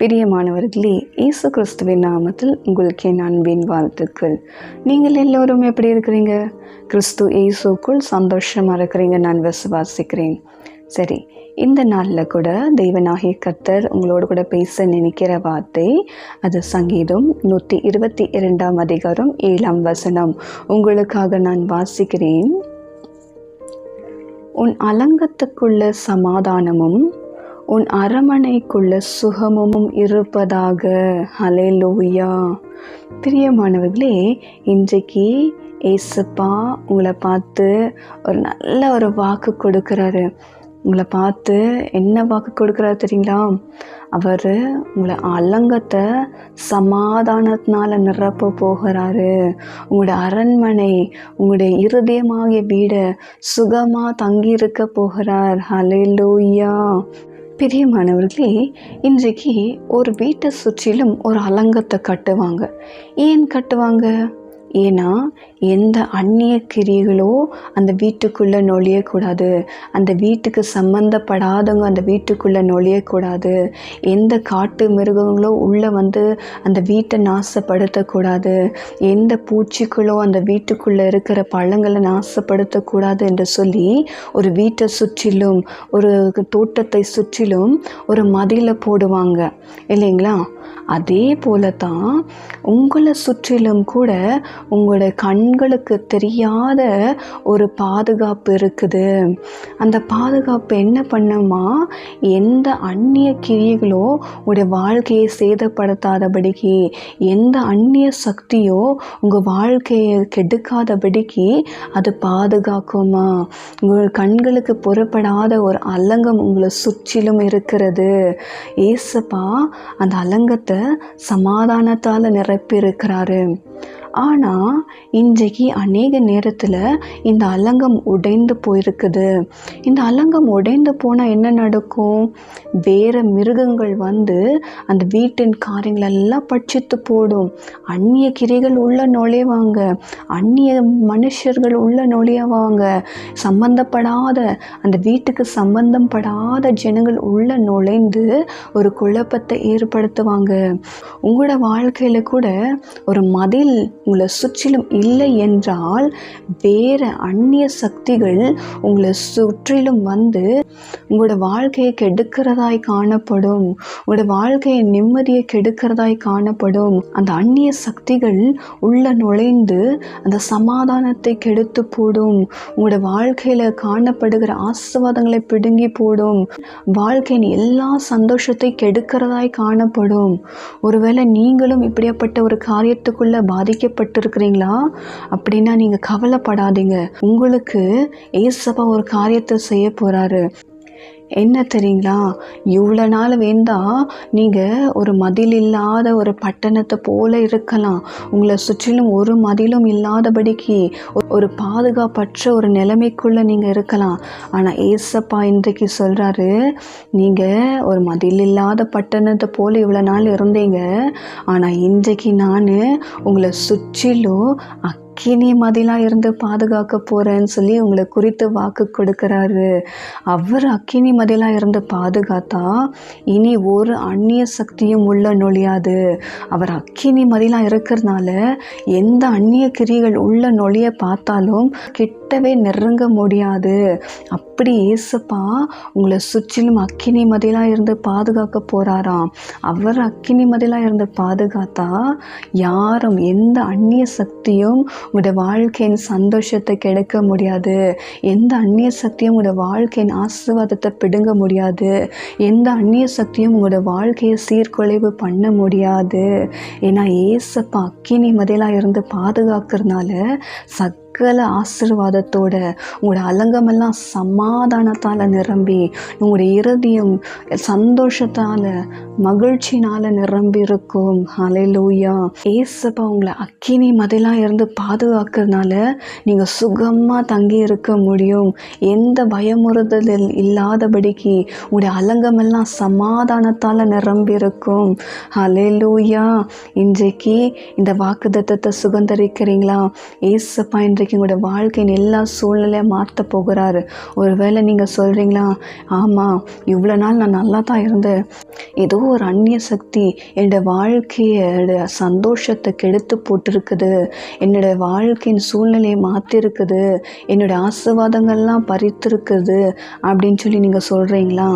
பிரியமானவர்களே இயேசு கிறிஸ்துவின் நாமத்தில் உங்களுக்கு என் அன்பின் வாழ்த்துக்கள். நீங்கள் எல்லோரும் எப்படி இருக்கிறீங்க? கிறிஸ்து இயேசுக்குள் சந்தோஷமாக இருக்கிறீங்க நான் விசுவாசிக்கிறேன். சரி இந்த நாளில் கூட தெய்வநாகிய கர்த்தர் உங்களோடு கூட பேச நினைக்கிற வார்த்தை அது சங்கீதம் நூற்றி இருபத்தி இரண்டாம் அதிகாரம் ஏழாம் வசனம். உங்களுக்காக நான் வாசிக்கிறேன். உன் அலங்கத்துக்குள்ள சமாதானமும் உன் அரமனைக்குள்ள சுகமும் இருப்பதாக. ஹalleluya. பிரியமானவர்களே இன்றைக்கு ஏசப்பா உங்களை பார்த்து ஒரு நல்ல ஒரு வாக்கு கொடுக்குறாரு. உங்களை பார்த்து என்ன வாக்கு கொடுக்குறாரு தெரியுங்களா? அவர் உங்களை அலங்கத்தை சமாதானத்தினால நிரப்ப போகிறாரு. உங்களுடைய அரண்மனை உங்களுடைய இருதயமாகிய வீடை சுகமாக தங்கியிருக்க போகிறார். ஹalleluya. பிரியமானவர்களே இன்றைக்கு ஒரு வீட்டை சுற்றிலும் ஒரு அலங்கத்தை கட்டுவாங்க. ஏன் கட்டுவாங்க? ஏன்னா எந்த அந்நிய கிரிகளோ அந்த வீட்டுக்குள்ளே நுழையக்கூடாது. அந்த வீட்டுக்கு சம்மந்தப்படாதவங்க அந்த வீட்டுக்குள்ளே நுழையக்கூடாது. எந்த காட்டு மிருகங்களோ உள்ளே வந்து அந்த வீட்டை நாசப்படுத்தக்கூடாது. எந்த பூச்சிகளோ அந்த வீட்டுக்குள்ளே இருக்கிற பழங்களை நாசப்படுத்தக்கூடாது என்று சொல்லி ஒரு வீட்டை சுற்றிலும் ஒரு தோட்டத்தை சுற்றிலும் ஒரு மதிலை போடுவாங்க. இல்லைங்களா? அதே போல தான் உங்களை சுற்றிலும் கூட உங்களோட கண்களுக்கு தெரியாத ஒரு பாதுகாப்பு இருக்குது. அந்த பாதுகாப்பு என்ன பண்ணுமா எந்த அந்நிய கிரியைகளோ உங்களுடைய வாழ்க்கையை சேதப்படுத்தாதபடிக்கு எந்த அந்நிய சக்தியோ உங்கள் வாழ்க்கையை கெடுக்காதபடிக்கு அது பாதுகாக்குமா உங்கள் கண்களுக்கு புறப்படாத ஒரு அலங்கம் உங்களை சுற்றிலும் இருக்கிறது. ஏசப்பா அந்த அலங்கத்தை சமாதானத்தால் நிரப்பியிருக்கிறாரு. ஆனால் இன்றைக்கு அநேக நேரத்தில் இந்த அலங்கம் உடைந்து போயிருக்குது. இந்த அலங்கம் உடைந்து போனால் என்ன நடக்கும்? வேறு மிருகங்கள் வந்து அந்த வீட்டின் காரியங்களெல்லாம் பட்சித்து போடும். அந்நிய கிரிகள் உள்ள நுழைவாங்க. அந்நிய மனுஷர்கள் உள்ள நுழையவாங்க. சம்பந்தப்படாத அந்த வீட்டுக்கு சம்பந்தப்படாத ஜனங்கள் உள்ள நுழைந்து ஒரு குழப்பத்தை ஏற்படுத்துவாங்க. உங்களோட வாழ்க்கையில் கூட ஒரு மதில் உங்களை சுற்றிலும் இல்லை என்றால் வேறு அந்நிய சக்திகள் உங்களை சுற்றிலும் வந்து உங்களோட வாழ்க்கையை கெடுக்கிறதாய் காணப்படும் உங்களோட வாழ்க்கையை நிம்மதியை கெடுக்கிறதாய் காணப்படும். அந்த அந்நிய சக்திகள் உள்ள நுழைந்து அந்த சமாதானத்தை கெடுத்து போடும். உங்களோட வாழ்க்கையில் காணப்படுகிற ஆசிர்வாதங்களை பிடுங்கி போடும். வாழ்க்கையின் எல்லா சந்தோஷத்தை கெடுக்கிறதாய் காணப்படும். ஒருவேளை நீங்களும் இப்படியாப்பட்ட ஒரு காரியத்துக்குள்ள பிரியப்பட்டிருக்கிறீங்களா அப்படின்னா நீங்கள் கவலைப்படாதீங்க. உங்களுக்கு ஏசப்பா ஒரு காரியத்தை செய்ய போகிறாரு என்ன தெரியுங்களா? இவ்வளோ நாள் வேண்டா நீங்கள் ஒரு மதில் இல்லாத ஒரு பட்டணத்தை போல இருக்கலாம். உங்களை சுற்றிலும் ஒரு மதிலும் இல்லாதபடிக்கு ஒரு பாதுகாப்பற்ற ஒரு நிலைமைக்குள்ளே நீங்கள் இருக்கலாம். ஆனால் ஏசப்பா இன்றைக்கு சொல்கிறாரு நீங்கள் ஒரு மதில் இல்லாத பட்டணத்தை போல் இவ்வளோ நாள் இருந்தீங்க. ஆனால் இன்றைக்கு நான் உங்களை சுற்றிலும் அக்கினி மதிலாக இருந்து பாதுகாக்க போகிறேன்னு சொல்லி உங்களை குறித்து வாக்கு கொடுக்குறாரு. அவர் அக்கினி மதிலாக இருந்து பாதுகாத்தா இனி ஒரு அந்நிய சக்தியும் உள்ள நொழியாது. அவர் அக்கினி மதிலாக இருக்கிறதுனால எந்த அந்நிய கிரிகள் உள்ள நொழிய பார்த்தாலும் கிட்டவே நெருங்க முடியாது. அப்படி ஏசப்பா உங்களை சுற்றிலும் அக்கினி மதிலாக இருந்து பாதுகாக்க போகிறாராம் அவர் அக்கினி மதிலாக இருந்து பாதுகாத்தா யாரும் எந்த அந்நிய சக்தியும் உங்களோட வாழ்க்கையின் சந்தோஷத்தை கெடுக்க முடியாது. எந்த அந்நிய சக்தியும் உங்களோட வாழ்க்கையின் ஆசீர்வாதத்தை பிடுங்க முடியாது. எந்த அந்நிய சக்தியும் உங்களோட வாழ்க்கையை சீர்குலைவு பண்ண முடியாது. ஏன்னா ஏசப்பா அக்கினி மதிலாக இருந்து பாதுகாக்கிறதுனால சக் சகல ஆசிர்வாதத்தோட உங்களோட அலங்கமெல்லாம் சமாதானத்தால் நிரம்பி உங்களுடைய இறுதியும் சந்தோஷத்தால் மகிழ்ச்சினால நிரம்பி இருக்கும் அலையிலூயா ஏசப்பா உங்களை அக்கினி மதிலாக இருந்து பாதுகாக்கிறதுனால நீங்கள் சுகமாக தங்கி இருக்க முடியும். எந்த பயமுறுதல் இல்லாதபடிக்கு உங்களுடைய அலங்கமெல்லாம் சமாதானத்தால் நிரம்பி இருக்கும் அலையிலூயா இன்றைக்கு இந்த வாக்குத்தத்தத்தை சுகந்தரிக்கிறீங்களா ஏசப்பா இன்றைக்கு உங்களுடைய வாழ்க்கையின் எல்லா சூழ்நிலையும் மாற்ற போகிறாரு. ஒருவேளை நீங்கள் சொல்கிறீங்களா ஆமாம் இவ்வளோ நாள் நான் நல்லா தான் இருந்தேன். ஏதோ ஒரு அந்நிய சக்தி என்னோட வாழ்க்கையோட சந்தோஷத்தை கெடுத்து போட்டிருக்குது. என்னோட வாழ்க்கையின் சூழ்நிலையை மாற்றிருக்குது என்னோட ஆசீர்வாதங்கள்லாம் பறித்திருக்குது அப்படின்னு சொல்லி நீங்கள் சொல்கிறீங்களா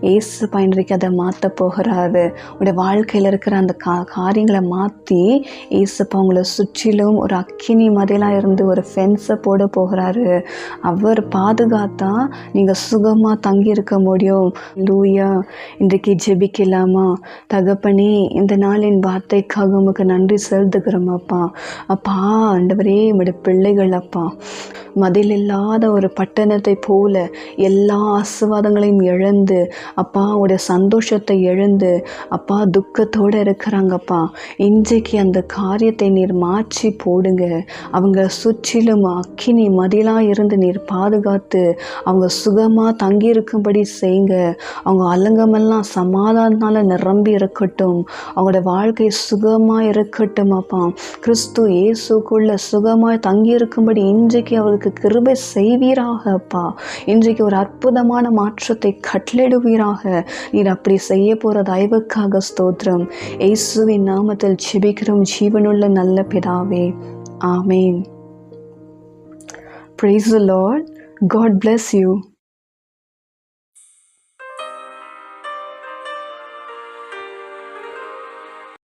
ஏசு பயன்றைக்கு அதை மாற்ற போகிறாரு. உடைய வாழ்க்கையில் இருக்கிற அந்த கா காரியங்களை மாற்றி ஏசப்பா உங்களை சுற்றிலும் ஒரு அக்கினி மாதிரிலாம் இருந்து ஒரு ஃபென்ஸை போட போகிறாரு. அவர் பாதுகாத்தா நீங்கள் சுகமாக தங்கி இருக்க முடியும். லூயா இன்றைக்கு ஜெபிக்கலாம். தகப்பனே இந்த நாளின் வார்த்தைக்காக உமக்கு நன்றி செலுத்துகிறோம் அப்பா. அப்பா ஆண்டவரே உடைய பிள்ளைகள் அப்பா. மதில் இல்லாத ஒரு பட்டணத்தை போல எல்லா ஆசீர்வாதங்களையும் இழந்து அப்பா உடைய சந்தோஷத்தை இழந்து அப்பா துக்கத்தோடு இருக்கிறாங்கப்பா இன்றைக்கு அந்த காரியத்தை நீர் மாற்றி போடுங்க. அவங்க சுற்றிலும் அக்கினி மதிலாக இருந்து நீர் பாதுகாத்து அவங்க சுகமாக தங்கியிருக்கும்படி செய்யுங்க. அவங்க அலங்கமெல்லாம் சமாதானத்தால் நிரம்பி இருக்கட்டும். அவங்களோட வாழ்க்கை சுகமாக இருக்கட்டும் அப்பா. கிறிஸ்து இயேசுக்குள்ள சுகமாய் தங்கியிருக்கும்படி இன்றைக்கு அவருக்கு கிருபை செய்வீராக அப்பா. இன்றைக்கு ஒரு அற்புதமான மாற்றத்தை கட்டளிடுவீராக நீர் அப்படி செய்ய போகிற தயவுக்காக ஸ்தோத்திரம். இயேசுவின் நாமத்தில் ஜெபிக்கிறோம். ஜீவனுள்ள நல்ல பிதாவே. ஆமேன். Praise the Lord. God bless you.